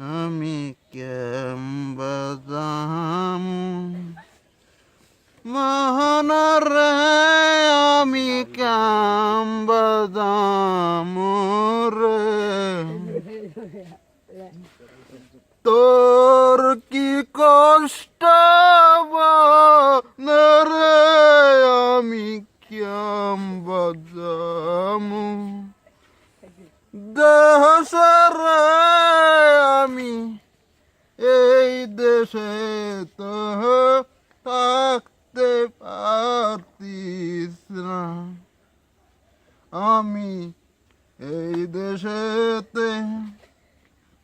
আমি কেমবাদাম মহানরে আমি কেমবাদাম রে? তোর কি কষ্ট রে আমি কেম বাজামু? দেশরে আমি এই দেশে তো থাকতে পারতিস না। আমি এই দেশেতে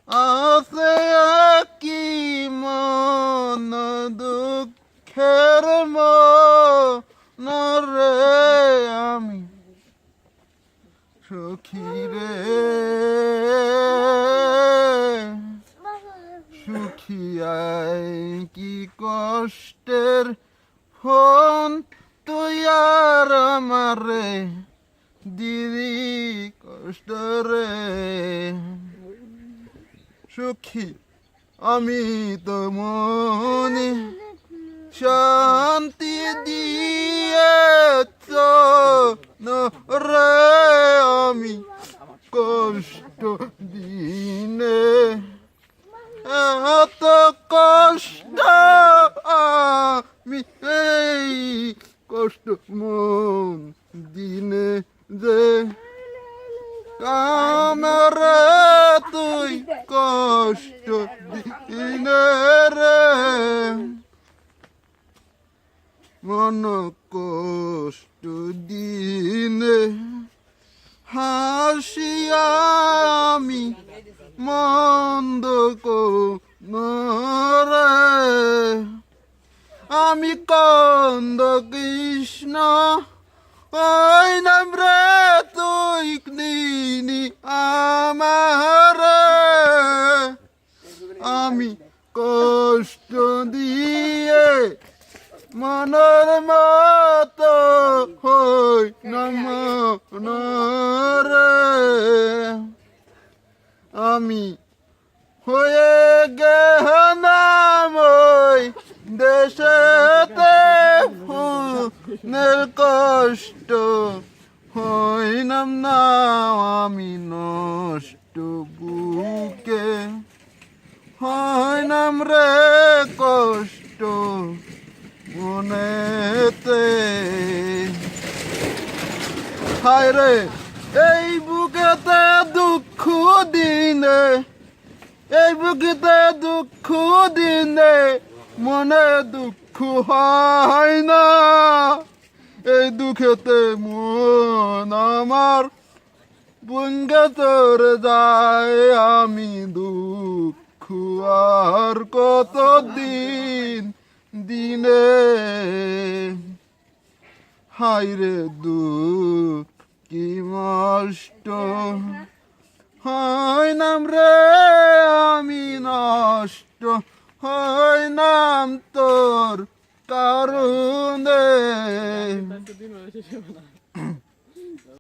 আছে কি মন, দুঃখের মন রে আমি। সুখী রে। সুখী কি কষ্টের ফোন তুই আর আমারে দিদি কষ্ট রে। সুখী আমি তো মনে শান্তি দিয়েছ। রে আমি কষ্ট দিনে এত কষ্ট আমি এই কষ্ট মন দিনে যে কামরে তুই কষ্ট দিনে রে। মন কষ্ট দিনে হাসিয়া মন্দ রে আমি কন্দ কৃষ্ণ, ওই নাম রে তুই নিনি আমার। আমি কষ্ট দিয়ে মনের মতো হই নম রে আমি হয়ে গেহনাময় ফুনের কষ্ট হইনাম না আমি নষ্ট বুকে। হইনাম রে কষ্ট মনেতে। হায় রে, এই বুকেতে দুঃখ দিনে এই বুকেতে দুঃখ দিনে মনে দুঃখ হয় না। এই দুঃখেতে মন আমার বুঙ্গে যায়, আমি দুঃখ আর কত দিন? দিনে হাই রে দুঃখ, কি নষ্ট হয় নাম রে, আমি নষ্ট হয় নাম Jonas.